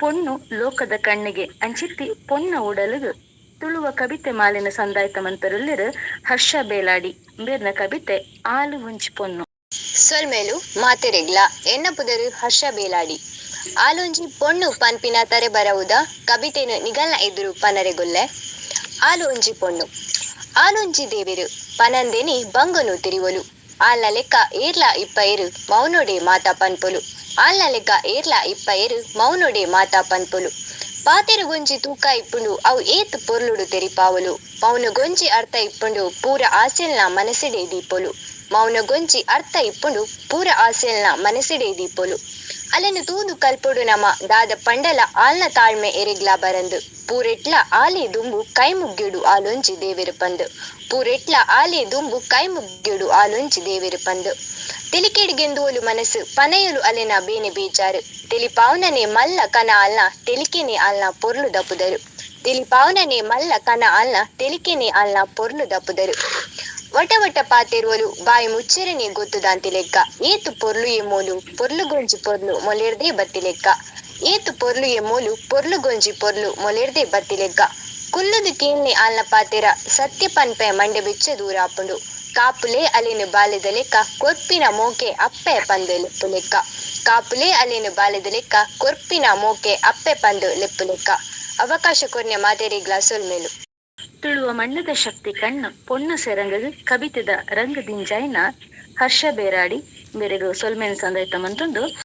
ಪೊಣ್ಣು ಲೋಕದ ಕಣ್ಣಿಗೆ ಅಂಚಿತ್ತಿ ಪೊನ್ನ ಉಡಲುಗು ತುಳುವ ಕವಿತೆ ಮಾಲಿನ ಸಂದಾಯ್ತ ಮಂತರುಲ್ಲಿರು ಹರ್ಷ ಬೇಲಾಡಿ ಬೇರ್ನ ಕವಿತೆ ಆಲು ಉಂಚಿ ಪೊನ್ನು. ಸೊಲ್ಮೇಲು ಮಾತೆರೆಗ್ಲ ಎನ್ನ ಪುದರು ಹರ್ಷ ಬೇಲಾಡಿ. ಆಲೊಂಜಿ ಪೊಣ್ಣು ಪನ್ಪಿನ ತರೆ ಬರವುದ ಕವಿತೆನು ನಿಗಲ್ನ ಎದುರು ಪನರೆಗುಲ್ಲೆ ಆಲು ಒಂಜಿ ಪೊಣ್ಣು ಆಲೊಂಜಿ ದೇವೆರು ಪನಂದೆನಿ ಬಂಗನು ತಿರಿವೊಲು. ಆಲ ಲೆಕ್ಕ ಏರ್ಲ ಇಪ್ಪ ಏರು ಮೌನೊಡೆ ಮಾತಾ ಪನ್ಪೊಲು. ಆಲ್ನ ಲೆಕ್ಕ ಏರ್ಲ ಇಪ್ಪ ಮೌನೊಡೆ ಮಾತಾ ಪನ್ಪೊಲು. ಪಾತೆರು ಗೊಂಜಿ ತೂಕ ಇಪ್ಪುಂಡು, ಅವು ಏತ್ ಪೊರ್ಲುಡು ತೆರಿಪಾವಲು. ಮೌನ ಗೊಂಜಿ ಅರ್ಥ ಇಪ್ಪುಂಡು, ಪೂರ ಆಸೆಲ್ನ ಮನಸಿಡೆ ದೀಪೊಲು. ಮೌನ ಗೊಂಜಿ ಅರ್ಥ ಇಪ್ಪುಂಡು, ಪೂರ ಆಸೆಲ್ನ ಮನಸಿಡೆ ದೀಪೊಲು. ಅಲೆನು ತೂದು ಕಲ್ಪೊಡು ನಮ ದಾದ ಪಂಡಲ ಆಲ್ನ ತಾಳ್ಮೆ ಎರೆಗ್ಲಾ ಬರಂದು ಪೂರೆಟ್ಲ ಆಲೆ ದುಂಬು ಕೈ ಮುಗ್ಗಿಡು ಆಲೊಂಜಿ ದೇವೆರು ಪಂದು ಪೂರೆಟ್ಲ ಆಲೆ ದುಂಬು ಕೈ ಮುಗ್ಗಿಡು ಆಲೊಂಜಿ ದೇವೆರು ಪಂದು ತೆಲಿಕೆಡಿಗೆಂದುವಲು ಮನಸ್ಸು ಪನೆಯಲು ಅಲೆನ ಬೇನೆ ಬೇಜಾರು ತೆಲಿಪಾವನನೆ ಮಲ್ಲ ಕನ ಅಲ್ನ ತೆಲಿಕೆನೆ ಅಲ್ನ ಪೊರ್ಲು ದಪುದರು ತೆಲಿಪಾವನನೆ ಮಲ್ಲ ಕನ ಅಲ್ನ ತೆಲಿಕೆನೆ ಅಲ್ನ ಪೊರ್ಲು ದಪುದರು ವಟ ವಟ ಪಾತೆರುವಲು ಬಾಯಿ ಮುಚ್ಚರನೆ ಗೊತ್ತುದಾಂತಿ ಲೆಕ್ಕ. ಏತು ಪೊರ್ಲು ಎಮ್ಮೋಲು, ಪೊರ್ಲು ಗೊಂಜಿ ಪೊರ್ಲು ಮೊಲೆರ್ದೆ ಬತ್ತಿ ಲೆಕ್ಕ. ಏತು ಪೊರ್ಲು ಎಮ್ಮೋಲು, ಪೊರ್ಲು ಗೊಂಜಿ ಪೊರ್ಲು ಮೊಲೆರ್ದೆ ಬತ್ತಿ ಲೆಕ್ಕ. ಕುಲ್ಲುದು ಕೀಲ್ನೆ ಆಲ್ನ ಪಾತೆರ, ಸತ್ಯ ಪನ್ಪೆ ಮಂಡೆ ಬೆಚ್ಚ ದೂರ ಆಪುಂಡು ಕಾಪುಲೆ ಅಲ್ಲಿನ ಬಾಲ್ಯದ ಲೆಕ್ಕ, ಕೊರ್ಪಿನ ಮೋಕೆ ಅಪ್ಪೆ ಪಂದು ಲೆಪ್ಪು ಲೆಕ್ಕ. ಕಾಪುಲೆ ಅಲ್ಲಿನ ಬಾಲ್ಯದ ಲೆಕ್ಕ, ಕೊರ್ಪಿನ ಮೋಕೆ ಅಪ್ಪೆ ಪಂದು ಲೆಪ್ಪು ಲೆಕ್ಕ. ಅವಕಾಶ ಕೊರ್ನೆ ಗ್ಲಾಸಲ್ ಸೊಲ್ಮೇಲು. ತುಳುವ ಮಣ್ಣದ ಶಕ್ತಿ ಕಣ್ಣು ಪೊನ್ನ ಸೆರಂಗಗ್ ಕವಿತೆದ ರಂಗ ದಿಂಜಾಯ್ನ ಹರ್ಷ ಬೇರಾಡಿ ಬೇರೆಗು ಸೊಲ್ಮೆನ್ ಸಂದೈತ ಮಂತೊಂದು